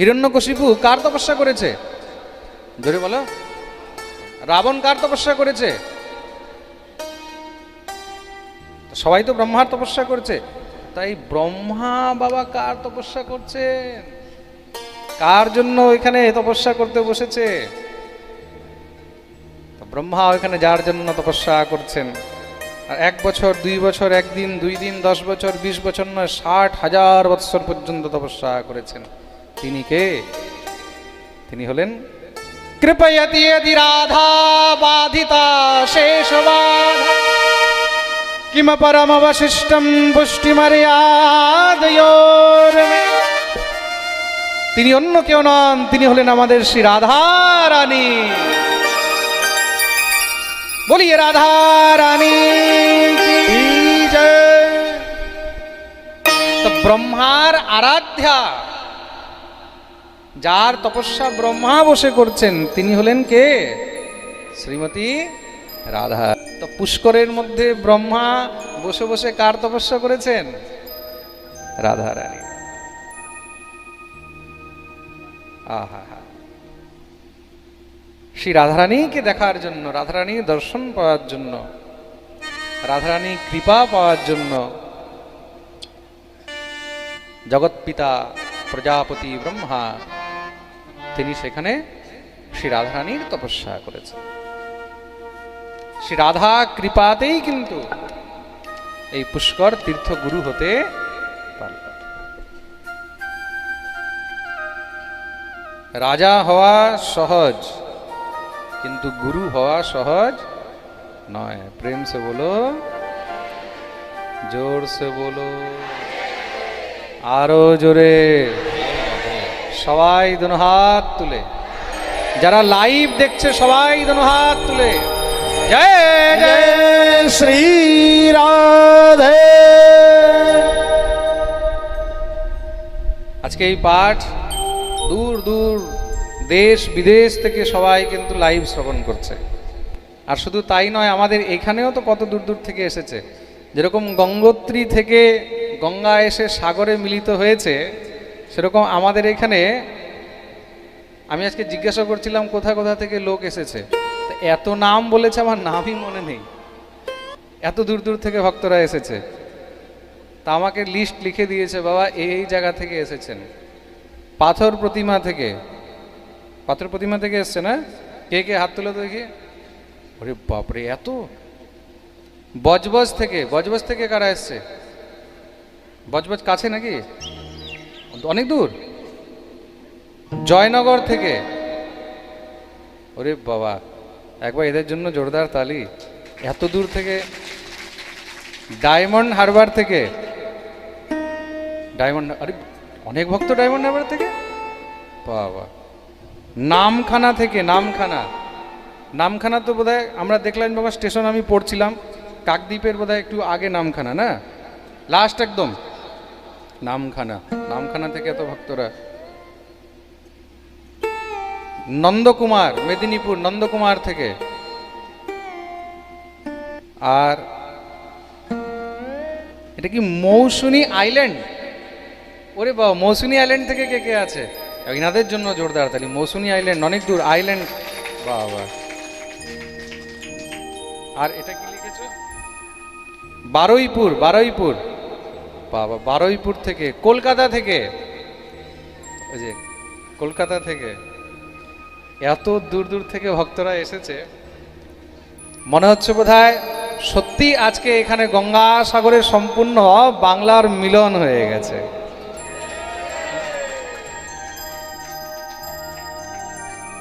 হিরণ্যকশিপু কার তপস্যা করেছে? ধরে বলো। রাবণ কার তপস্যা করেছে? সবাই তো ব্রহ্মার তপস্যা করছে। তাই ব্রহ্মা বাবা কার তপস্যা করছে? কার জন্য ওইখানে তপস্যা করতে বসেছে? ব্রহ্মা ওইখানে যার জন্য তপস্যা করছেন? আর এক বছর, দুই বছর, একদিন, দুই দিন, দশ বছর, বিশ বছর নয়, ষাট হাজার বৎসর পর্যন্ত তপস্যা করেছেন। তিনি কে? তিনি হলেন কৃপয়তি রাধা বাধিতা কিমপরমবশিষ্টম পুষ্টিমর্যাদয়োর। তিনি অন্য কেউ নন, তিনি হলেন আমাদের শ্রী রাধা রানী বলিয়ে রাধা রানী ব্রহ্মার আরাধ্যা। যার তপস্যা ব্রহ্মা বসে করছেন, তিনি হলেন কে? শ্রীমতী রাধা। তো পুষ্করের মধ্যে ব্রহ্মা বসে বসে কার তপস্যা করেছেন? রাধা রানী। আহা শ্রী রাধারানীকে দেখার জন্য রাধারানী দর্শন পাওয়ার জন্য রাধারানী কৃপা পাওয়ার জন্য, জগৎপিতা প্রজাপতি ব্রহ্মা তিনি সেখানে শ্রী রাধারানীর তপস্যা করেছেন। শ্রী রাধা কৃপাতেই কিন্তু এই পুষ্কর তীর্থ গুরু হতে রাজা হওয়া সহজ, কিন্তু গুরু হওয়া সহজ নয়। প্রেম সে বলো, জোর সে বলো, আরও জোরে। সবাই দুনো হাত তুলে। যারা লাইভ দেখছে সবাই দুনো হাত তুলে। জয় জয়। শ্রী রাধে। আজকে এই পাঠ দূর দূর দেশ বিদেশ থেকে সবাই কিন্তু লাইভ শ্রবণ করছে। আর শুধু তাই নয় আমাদের এখানেও তো কত দূর দূর থেকে এসেছে। যেরকম গঙ্গোত্রী থেকে গঙ্গা এসে সাগরে মিলিত হয়েছে সেরকম আমাদের এখানে, আমি আজকে জিজ্ঞাসা করছিলাম কোথা কোথা থেকে লোক এসেছে। এত নাম বলেছে আমার নামই মনে নেই। এত দূর দূর থেকে ভক্তরা এসেছে। তা আমাকে লিস্ট লিখে দিয়েছে, বাবা এই জায়গা থেকে এসেছেন। পাথর প্রতিমা থেকে। পাথর প্রতিমা থেকে এসছে না? কে কে হাত তুলে দেখি। ওরে বাপরে, এত? বজবজ থেকে বজবজ থেকে কারা এসছে? বজবজ কাছে নাকি? অনেক দূর। জয়নগর থেকে। ওরে বাবা, একবার এদের জন্য জোরদার তালি। এত দূর থেকে। ডায়মন্ড হারবার থেকে। ডায়মন্ড, আরে, অনেক ভক্ত ডায়মন্ড হারবার থেকে? বাবা। নামখানা থেকে, নামখানা। নামখানা তো বোধহয় আমরা দেখলাম বাবা, স্টেশন আমি পড়ছিলাম। কাকদ্বীপের বোধহয় একটু আগে নামখানা, না? লাস্ট একদম। নামখানা। নামখানা থেকে এত ভক্তরা। নন্দকুমার, মেদিনীপুর, নন্দকুমার থেকে। আর এটা কি মৌসুনি আইল্যান্ড? ওরে বাবা, মৌসুনি আইল্যান্ড থেকে কে কে আছে? এনাদের জন্য জোরদার তালি, মৌসুনি আইল্যান্ড, অনেক দূর, আইল্যান্ড। বাবা। আর এটা কি লিখেছো? বারুইপুর বারুইপুর। বাবা, বারুইপুর থেকে, কলকাতা থেকে। ওই যে, কলকাতা থেকে। এত দূর দূর থেকে ভক্তরা এসেছে। মনে হচ্ছে বোধহয় সত্যি আজকে এখানে গঙ্গাসাগরের সম্পূর্ণ বাংলার মিলন হয়ে গেছে।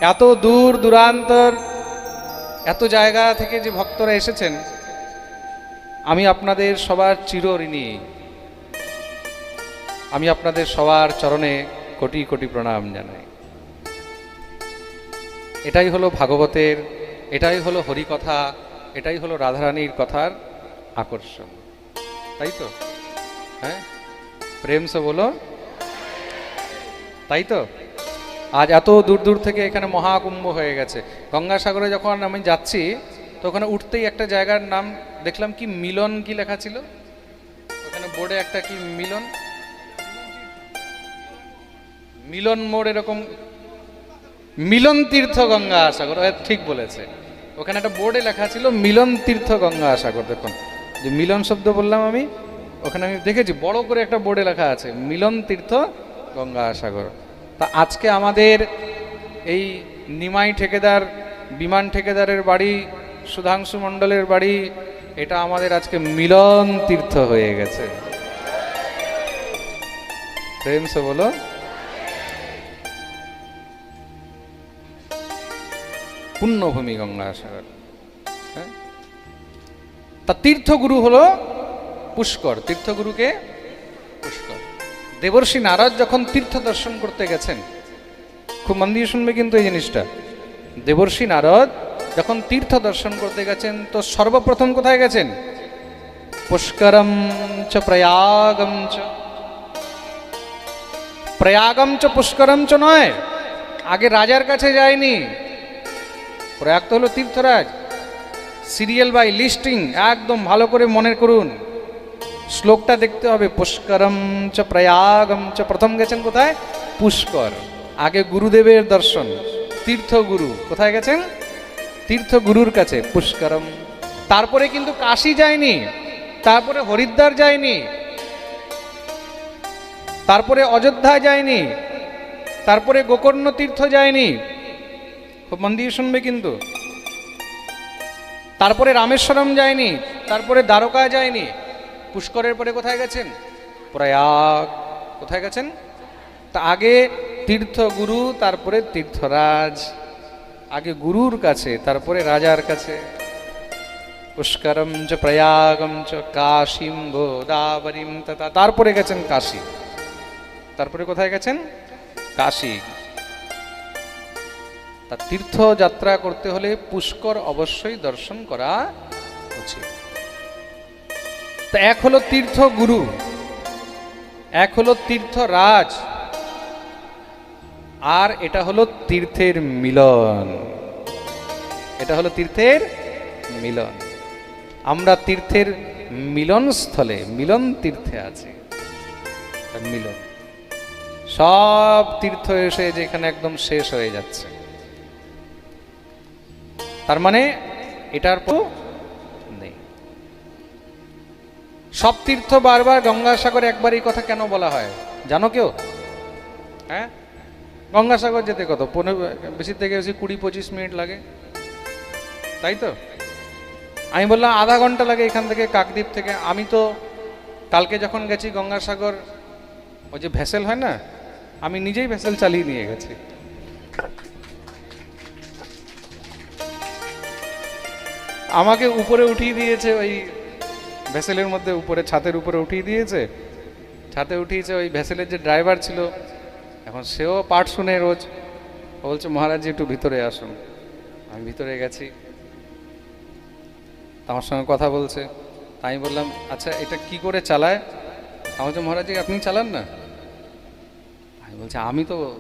এত দূর দূরান্তর, এত জায়গা থেকে যে ভক্তরা এসেছেন, আমি আপনাদের সবার চিরঋণী। আমি আপনাদের সবার চরণে কোটি কোটি প্রণাম জানাই। এটাই হলো ভাগবতের, এটাই হলো হরিকথা, এটাই হলো রাধারানীর কথার আকর্ষণ। তাই তো? হ্যাঁ? প্রেম সে বলো। তাই তো? আজ এত দূর দূর থেকে এখানে মহাকুম্ভ হয়ে গেছে। গঙ্গাসাগরে যখন আমি যাচ্ছি, তো ওখানে উঠতেই একটা জায়গার নাম দেখলাম কি মিলন কি লেখা ছিল? ওখানে বোর্ডে একটা কি মিলন? মিলন মোড় এরকম মিলন তীর্থ গঙ্গা সাগর এ, ঠিক বলেছে। ওখানে একটা বোর্ডে লেখা ছিল মিলন তীর্থ গঙ্গা সাগর দেখুন। যে মিলন শব্দ বললাম আমি ওখানে আমি দেখেছি বড় করে একটা বোর্ডে লেখা আছে মিলন তীর্থ গঙ্গা সাগর তা আজকে আমাদের এই নিমাই ঠেকেদার বিমান ঠেকেদারের বাড়ি সুধাংশু মণ্ডলের বাড়ি এটা আমাদের আজকে মিলন তীর্থ হয়ে গেছে। প্রেম সে বলো। পুণ্যভূমি গঙ্গাসাগর হ্যাঁ? তা তীর্থগুরু হলো পুষ্কর। তীর্থগুরুকে পুষ্কর। দেবর্ষি নারদ যখন তীর্থ দর্শন করতে গেছেন, খুব মন দিয়ে শুনবে কিন্তু এই জিনিসটা। দেবর্ষি নারদ যখন তীর্থ দর্শন করতে গেছেন, তো সর্বপ্রথম কোথায় গেছেন? পুষ্করম চ প্রয়াগম চ। প্রয়াগম চ পুষ্করম চ নয়। আগে রাজার কাছে যায়নি। প্রয়াগ তো হলো তীর্থরাজ। সিরিয়াল বাই লিস্টিং একদম ভালো করে মনে করুন। শ্লোকটা দেখতে হবে, পুষ্করম চ প্রয়াগম চ। প্রথম গেছেন কোথায়? পুষ্কর। আগে গুরুদেবের দর্শন। তীর্থগুরু, কোথায় গেছেন? তীর্থগুরুর কাছে, পুষ্করম। তারপরে কিন্তু কাশি যায়নি, তারপরে হরিদ্বার যায়নি, তারপরে অযোধ্যা যায়নি, তারপরে গোকর্ণ তীর্থ যায়নি খুব মন দিয়ে শুনবে কিন্তু। তারপরে রামেশ্বরম যায়নি, তারপরে দ্বারকা যায়নি। পুষ্করের পরে কোথায় গেছেন? প্রয়াগ। কোথায় গেছেন? তা আগে তীর্থগুরু, তারপরে তীর্থরাজ। আগে গুরুর কাছে, তারপরে রাজার কাছে। পুষ্করম চ প্রয়াগম চ কাশিম গোদাবরীম তথা। তারপরে গেছেন কাশী। তারপরে কোথায় গেছেন? কাশী। তা তীর্থযাত্রা করতে হলে পুষ্কর অবশ্যই দর্শন করা উচিত। তা এক হলো তীর্থ গুরু এক হলো তীর্থরাজ, আর এটা হলো তীর্থের মিলন। এটা হলো তীর্থের মিলন। আমরা তীর্থের মিলন স্থলে, মিলন তীর্থে আছি। মিলন। সব তীর্থ এসে যেখানে একদম শেষ হয়ে যাচ্ছে। তার মানে এটার নেই। সব তীর্থ বারবার গঙ্গাসাগর একবার এই কথা কেন বলা হয়? জানো কেউ? হ্যাঁ? গঙ্গাসাগর যেতে কত? পনেরো, বেশি থেকে বেশি কুড়ি, পঁচিশ মিনিট লাগে। তাই তো? আমি বললাম আধা ঘণ্টা লাগে এখান থেকে কাকদ্বীপ থেকে। আমি তো কালকে যখন গেছি গঙ্গাসাগর, ওই যে ভেসেল হয় না? আমি নিজেই ভেসেল চালিয়ে নিয়ে গেছি। আমাকে উপরে উঠিয়ে দিয়েছে ওই ভেসেলের মধ্যে, উপরে ছাতের উপরে উঠিয়ে দিয়েছে। ছাতে উঠিয়েছে ওই ভেসেলের যে ড্রাইভার ছিল, এখন সেও পাঠ শুনে রোজ। বলছে, মহারাজ একটু ভিতরে আসুন। আমি ভিতরে গেছি। আমার সঙ্গে কথা বলছে। তাই আমি বললাম আচ্ছা এটা কি করে চালায়? আমার বলছে, মহারাজ আপনি চালান না? আমি বলছে, আমি তো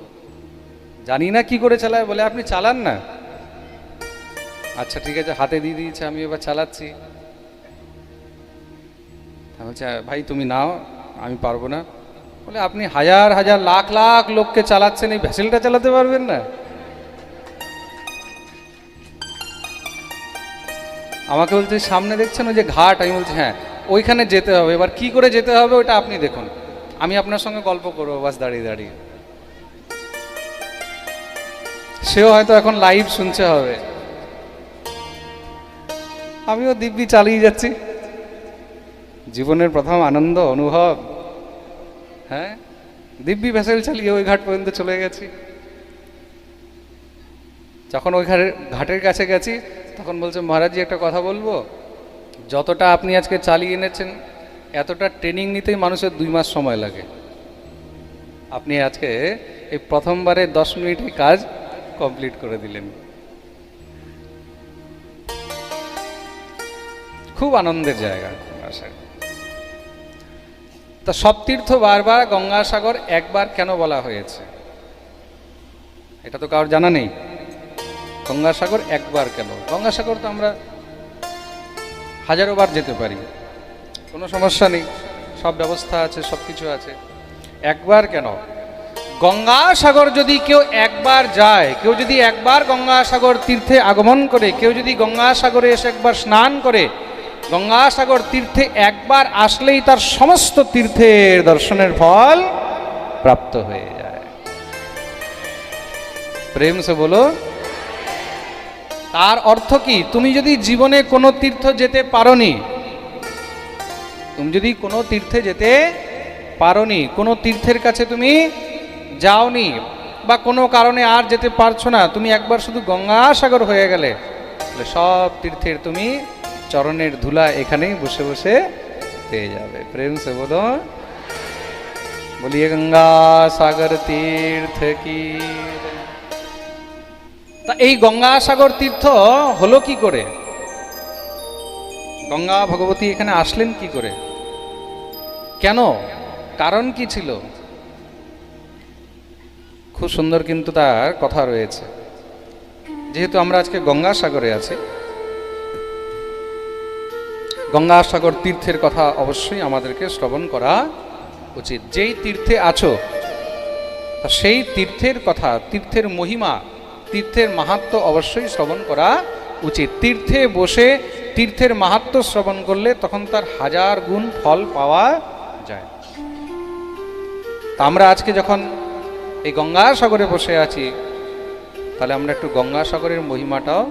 জানি না কি করে চালায়। বলে, আপনি চালান না। আচ্ছা ঠিক আছে, হাতে দিয়ে দিয়েছে, আমি এবার চালাচ্ছি। বলছে, ভাই, তুমি নাও, আমি পারব না। বলে, আপনি হাজার হাজার, লাখ লাখ লোককে চালাচ্ছেন, এই ভ্যাসেলটা চালাতে পারবেন না? আমাকে বলছে, সামনে দেখছেন ওই যে ঘাট? আমি বলছি হ্যাঁ ওইখানে যেতে হবে। এবার কি করে যেতে হবে, ওটা আপনি দেখুন। আমি আপনার সঙ্গে গল্প করব, বাস দাঁড়িয়ে দাঁড়িয়ে। সেও হয়তো এখন লাইভ শুনছে হবে। আমিও দিব্যি চালিয়ে যাচ্ছি। জীবনের প্রথম আনন্দ, অনুভব। হ্যাঁ? দিব্যি ভেসেল চালিয়ে ওই ঘাট পর্যন্ত চলে গেছি। যখন ওই ঘাটের ঘাটের কাছে গেছি, তখন বলছে মহারাজজি একটা কথা বলব? যতটা আপনি আজকে চালিয়ে এনেছেন, এতটা ট্রেনিং নিতেই মানুষের দুই মাস সময় লাগে। আপনি আজকে এই প্রথমবারে দশ মিনিটে কাজ কমপ্লিট করে দিলেন। খুব আনন্দের জায়গা গঙ্গাসাগর তা সব তীর্থ বারবার গঙ্গাসাগর একবার কেন বলা হয়েছে? এটা তো কারোর জানা নেই। গঙ্গাসাগর একবার কেন? গঙ্গাসাগর তো আমরা হাজারো বার যেতে পারি। কোনো সমস্যা নেই। সব ব্যবস্থা আছে, সব কিছু আছে। একবার কেন? গঙ্গাসাগর যদি কেউ একবার যায়, কেউ যদি একবার গঙ্গাসাগর তীর্থে আগমন করে, কেউ যদি গঙ্গাসাগরে এসে একবার স্নান করে গঙ্গাসাগর তীর্থে একবার আসলেই তার সমস্ত তীর্থের দর্শনের ফল প্রাপ্ত হয়ে যায়। প্রেম সে বলো, তার অর্থ কি? তুমি যদি জীবনে কোনো তীর্থ যেতে পারোনি, তুমি যদি কোনো তীর্থে যেতে পারোনি, কোনো তীর্থের কাছে তুমি যাওনি বা কোনো কারণে আর যেতে পারছ না, তুমি একবার শুধু গঙ্গাসাগর হয়ে গেলে সব তীর্থের তুমি চরণের ধুলা এখানেই বসে বসে পেয়ে যাবে। প্রেম সে বলো, বলিয়ে গঙ্গা সাগর তীর্থ কি? তা এই গঙ্গাসাগর তীর্থ হলো কি করে? গঙ্গা ভগবতী এখানে আসলেন কি করে? কেন? কারণ কি ছিল? খুব সুন্দর কিন্তু তার কথা রয়েছে। যেহেতু আমরা আজকে গঙ্গাসাগরে আছি গঙ্গাসাগর তীর্থের কথা অবশ্যই আমাদেরকে শ্রবণ করা উচিত। যেই তীর্থে আছো, তা সেই তীর্থের কথা, তীর্থের মহিমা, তীর্থের মাহাত্ম অবশ্যই শ্রবণ করা উচিত। তীর্থে বসে তীর্থের মাহাত্ম শ্রবণ করলে তখন তার হাজার গুণ ফল পাওয়া যায়। তা আমরা আজকে যখন এই গঙ্গাসাগরে বসে আছি, তাহলে আমরা একটু গঙ্গাসাগরের মহিমাটাও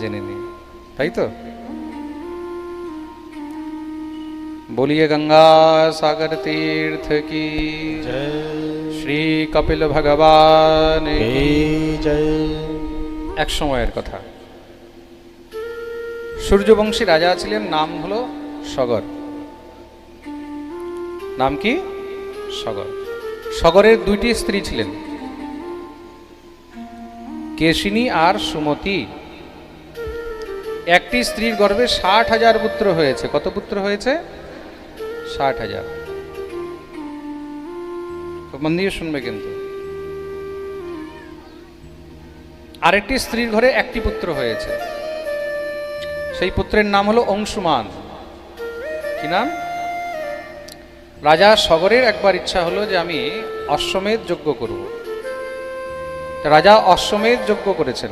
জেনে নিই। তাই তো? বলিয়ে গঙ্গা সাগর তীর্থ কি শ্রী কপিল ভগবান এক সময়ের কথা। সূর্যবংশী রাজা ছিলেন নাম হলো সগর। নাম কি? সগর। সগরের দুইটি স্ত্রী ছিলেন। কেশিনী আর সুমতি। একটি স্ত্রীর গর্ভে ষাট হাজার পুত্র হয়েছে। কত পুত্র হয়েছে? ষাট হাজার। মন শুনবে কিন্তু। আরেকটি স্ত্রীর ঘরে একটি পুত্র হয়েছে। সেই পুত্রের নাম হলো অংশুমান। কি নাম? রাজা সগরের একবার ইচ্ছা হলো যে আমি অশ্বমেধ যজ্ঞ করব। রাজা অশ্বমেধ যজ্ঞ করেছেন।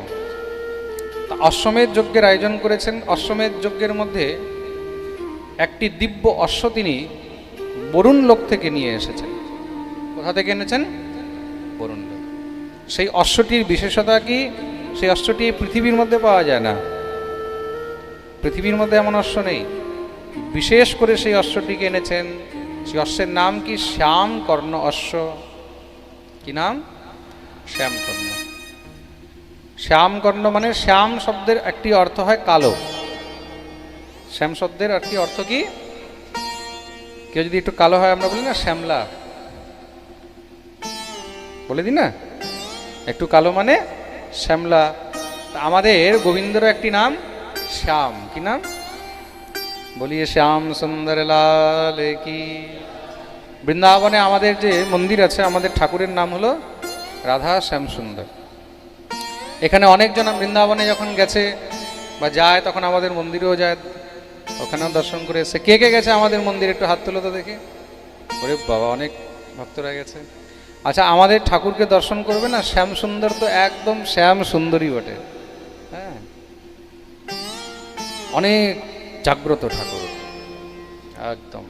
অশ্বমেধ যজ্ঞের আয়োজন করেছেন। অশ্বমেধ যজ্ঞের মধ্যে একটি দিব্য অশ্ব তিনি বরুণ লোক থেকে নিয়ে এসেছেন। কোথা থেকে এনেছেন? বরুণ লোক। সেই অশ্বটির বিশেষতা কি? সেই অশ্বটি পৃথিবীর মধ্যে পাওয়া যায় না। পৃথিবীর মধ্যে এমন অশ্ব নেই। বিশেষ করে সেই অশ্বটিকে এনেছেন। সেই অশ্বের নাম কি? শ্যাম কর্ণ অশ্ব। কি নাম? শ্যাম কর্ণ শ্যাম কর্ণ মানে শ্যাম শব্দের একটি অর্থ হয় কালো। শ্যাম শব্দের কি অর্থ কি? কেউ যদি একটু কালো হয়, আমরা বলি না শ্যামলা। বলে দিই না? একটু কালো মানে শ্যামলা। আমাদের গোবিন্দর একটি নাম শ্যাম। কি নাম? বলিয়ে শ্যাম সুন্দর লাল কি। বৃন্দাবনে আমাদের যে মন্দির আছে, আমাদের ঠাকুরের নাম হলো রাধা শ্যাম সুন্দর। এখানে অনেকজন বৃন্দাবনে যখন গেছে বা যায়, তখন আমাদের মন্দিরেও যায়। ওখানেও দর্শন করে এসে। কে কে গেছে আমাদের মন্দিরে? একটু হাত তুলো তো দেখি। ওরে বাবা, অনেক ভক্তরা গেছে। আচ্ছা আমাদের ঠাকুরকে দর্শন করবে না? শ্যাম সুন্দর তো একদম শ্যাম সুন্দরী বটে। হ্যাঁ। অনেক জাগ্রত ঠাকুর। একদম।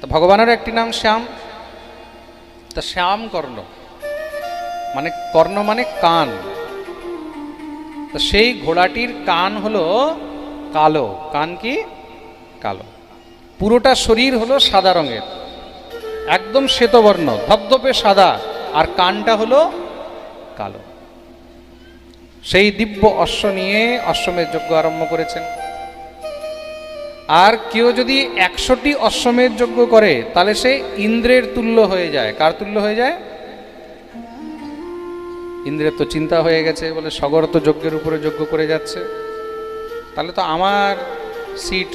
তো ভগবানের একটি নাম শ্যাম। তা শ্যাম কর্ণ। মানে কর্ণ মানে কান। তো সেই ঘোড়াটির কান হলো কালো। কান কি? কালো। পুরোটা শরীর হলো সাদা রঙের। একদম শ্বেতবর্ণ, ধপধপে সাদা, আর কানটা হলো কালো। সেই দিব্য অশ্ব নিয়ে অশ্বমেধ যজ্ঞ আরম্ভ করেছেন। আর কেউ যদি একশোটি অশ্বমেধ যজ্ঞ করে, তাহলে সে ইন্দ্রের তুল্য হয়ে যায়। কার তুল্য হয়ে যায়? ইন্দ্রের তো চিন্তা হয়ে গেছে, বলে সগর তো যজ্ঞের উপরে যজ্ঞ করে যাচ্ছে। তাহলে তো আমার সিট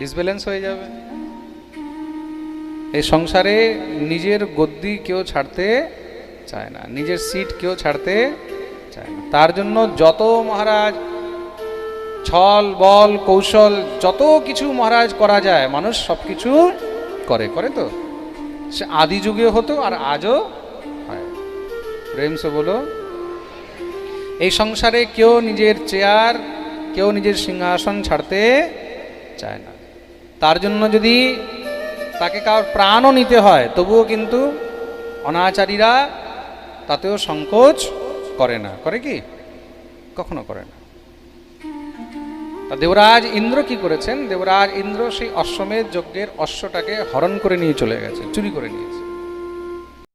ডিসব্যালেন্স হয়ে যাবে। এই সংসারে নিজের গদ্দি কেউ ছাড়তে চায় না, নিজের সিট কেউ ছাড়তে চায় না। তার জন্য যত মহারাজ ছল, বল, কৌশল, যত কিছু মহারাজ করা যায়, মানুষ সব কিছু করে করে তো? সে আদি যুগে হতো আর আজও হয়। প্রেম সে বলো এই সংসারে কেউ নিজের চেয়ার, কেউ নিজের সিংহাসন ছাড়তে চায় না। তার জন্য যদি তাকে কারোর প্রাণও নিতে হয়, তবুও কিন্তু অনাচারীরা তাতেও সংকোচ করে না। করে কি? কখনো করে না। তা দেবরাজ ইন্দ্র কি করেছেন? দেবরাজ ইন্দ্র সেই অশ্বমেধ যজ্ঞের অশ্বটাকে হরণ করে নিয়ে চলে গেছে, চুরি করে নিয়েছে।